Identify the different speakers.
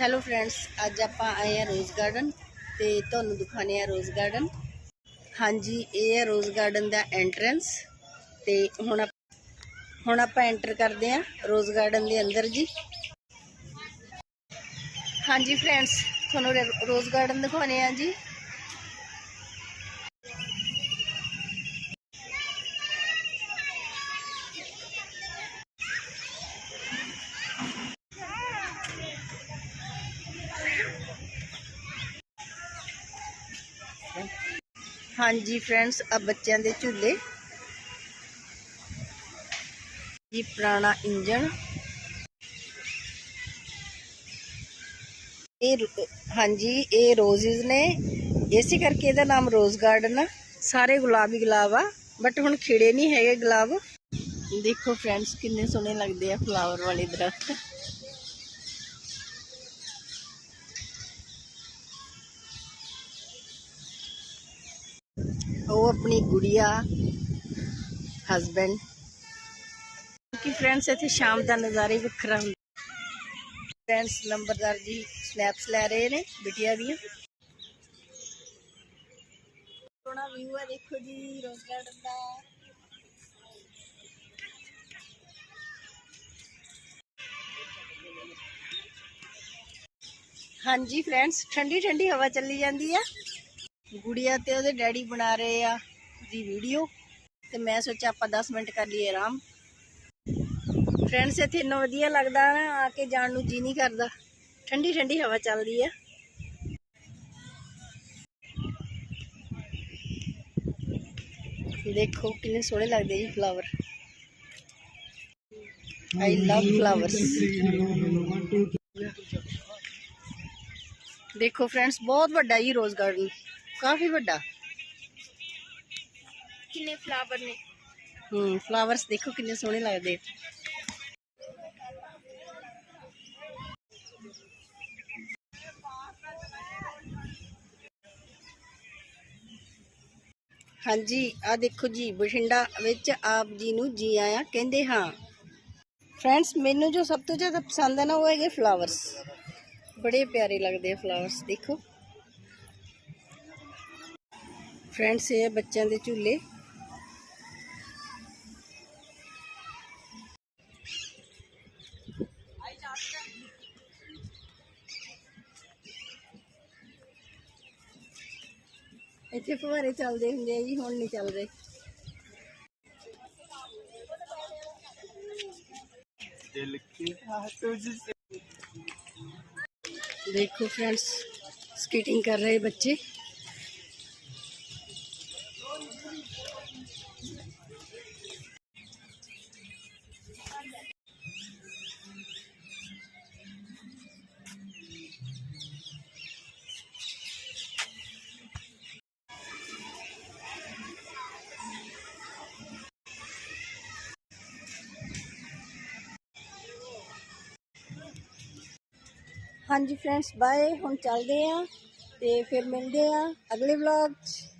Speaker 1: Hello friends ਅੱਜ ਆਪਾਂ ਆਏ ਆ ਰੋਜ਼ ਗਾਰਡਨ ਤੇ ਤੁਹਾਨੂੰ ਦਿਖਾਣੇ ਆ ਰੋਜ਼ ਗਾਰਡਨ ਹਾਂਜੀ, ਇਹ ਹੈ ਰੋਜ਼ ਗਾਰਡਨ ਦਾ ਐਂਟਰੈਂਸ ਤੇ ਹੁਣ ਆਪ- ਹੁਣ ਆਪਾਂ ਐਂਟਰ ਕਰਦੇ ਆ ਰੋਜ਼ ਗਾਰਡਨ ਦੇ ਅੰਦਰ ਜੀ। ਹਾਂਜੀ ਫਰੈਂਡਸ ਤੁਹਾਨੂੰ ਰੇ- ਰੋਜ਼ ਗਾਰਡਨ ਦਿਖਾਉਣੇ ਆ ਜੀ। ਹਾਂਜੀ ਫਰੈਂਡਸ ਆ ਬੱਚਿਆਂ ਦੇ ਝੂਲੇ। ਜੀ, ਪੁਰਾਣਾ ਇੰਜਣ। ਇਹ ਹਾਂਜੀ, ਇਹ ਰੋਜ਼ਿਸ ਨੇ। ਇਸੇ ਕਰਕੇ ਇਹਦਾ ਨਾਮ ਰੋਜ਼ ਗਾਰਡਨ ਆ। ਸਾਰੇ ਗੁਲਾਬੀ ਗੁਲਾਬ ਆ, ਬਟ ਹੁਣ ਖਿੜੇ ਨਹੀਂ ਹੈਗੇ ਗੁਲਾਬ। ਦੇਖੋ ਫਰੈਂਡਸ, ਕਿੰਨੇ ਸੋਹਣੇ ਲੱਗਦੇ ਆ ਫਲਾਵਰ ਵਾਲੇ ਦਰਖਤ। ਉਹ ਆਪਣੀ ਗੁੜੀਆ ਹਸਬੈਂਡ ਕਿ ਫਰੈਂਡਸ ਇੱਥੇ ਸ਼ਾਮ ਦਾ ਨਜ਼ਾਰਾ ਹੀ ਵੱਖਰਾ ਹੁੰਦਾ। ਫਰੈਂਡਸ ਨੰਬਰਦਾਰ ਜੀ ਸਨੈਪਸ ਲੈ ਰਹੇ ਨੇ ਬਿਟੀਆ ਦੀਆਂ। ਸੋਹਣਾ ਵਿਊ ਹੈ ਦੇਖੋ ਜੀ ਰੋਜ਼ ਗਾਰਡਨ ਦਾ ਹਾਂਜੀ ਫਰੈਂਡਸ ਠੰਡੀ ਠੰਡੀ ਹਵਾ ਚੱਲੀ ਜਾਂਦੀ ਆ। ਗੁੜੀਆ ਤੇ ਉਹਦੇ ਡੈਡੀ ਬਣਾ ਰਹੇ ਆ ਦੀ ਵੀਡੀਓ। ਤੇ ਮੈਂ ਸੋਚਿਆ ਆਪਾਂ 10 ਮਿੰਟ ਕਰ ਲਈਏ ਆਰਾਮ। ਫਰੈਂਡਸ ਇੱਥੇ ਇੰਨਾ ਵਧੀਆ ਲੱਗਦਾ ਨਾ, ਆ ਕੇ ਜਾਣ ਨੂੰ ਜੀ ਨਹੀਂ ਕਰਦਾ। ਠੰਡੀ ਠੰਡੀ ਹਵਾ ਚੱਲਦੀ ਆ। ਦੇਖੋ ਕਿੰਨੇ ਸੋਹਣੇ ਲੱਗਦੇ ਜੀ ਫਲਾਵਰ ਆਈ ਲਵ ਫਲਾਵਰਸ ਦੇਖੋ ਫਰੈਂਡਸ ਬਹੁਤ ਵੱਡਾ ਜੀ ਰੋਜ਼ ਗਾਰਡਨ ਕਾਫੀ ਵੱਡਾ।
Speaker 2: ਕਿੰਨੇ ਫਲਾਵਰ ਨੇ?
Speaker 1: ਹੂੰ ਫਲਾਵਰਸ ਦੇਖੋ ਕਿੰਨੇ ਸੋਹਣੇ ਲੱਗਦੇ। ਹਾਂਜੀ ਆ ਦੇਖੋ ਜੀ ਬਠਿੰਡਾ ਵਿੱਚ ਆਪ ਜੀ ਨੂੰ ਜੀ ਆਇਆਂ ਕਹਿੰਦੇ ਹਾਂ। ਫਰੈਂਡਸ ਮੈਨੂੰ ਜੋ ਸਭ ਤੋਂ ਜ਼ਿਆਦਾ ਪਸੰਦ ਹੈ ਨਾ ਉਹ ਹੈਗੇ ਫਲਾਵਰਸ ਬੜੇ ਪਿਆਰੇ ਲੱਗਦੇ ਆ ਫਲਾਵਰਸ ਦੇਖੋ। ਫਰੈਂਡਸ ਇਹ ਆ ਬੱਚਿਆਂ ਦੇ ਝੂਲੇ। ਇੱਥੇ ਫੁਹਾਰੇ ਚੱਲਦੇ ਹੁੰਦੇ ਆ ਜੀ, ਹੁਣ ਨਹੀਂ ਚੱਲ ਰਹੇ ਦੇਖੋ ਫਰੈਂਡਸ ਸਕੇਟਿੰਗ ਕਰ ਰਹੇ ਬੱਚੇ। ਹਾਂਜੀ ਫਰੈਂਡਸ ਬਾਏ ਹੁਣ ਚੱਲਦੇ ਆ ਤੇ ਫਿਰ ਮਿਲਦੇ ਆ ਅਗਲੇ ਵਲੌਗ 'ਚ।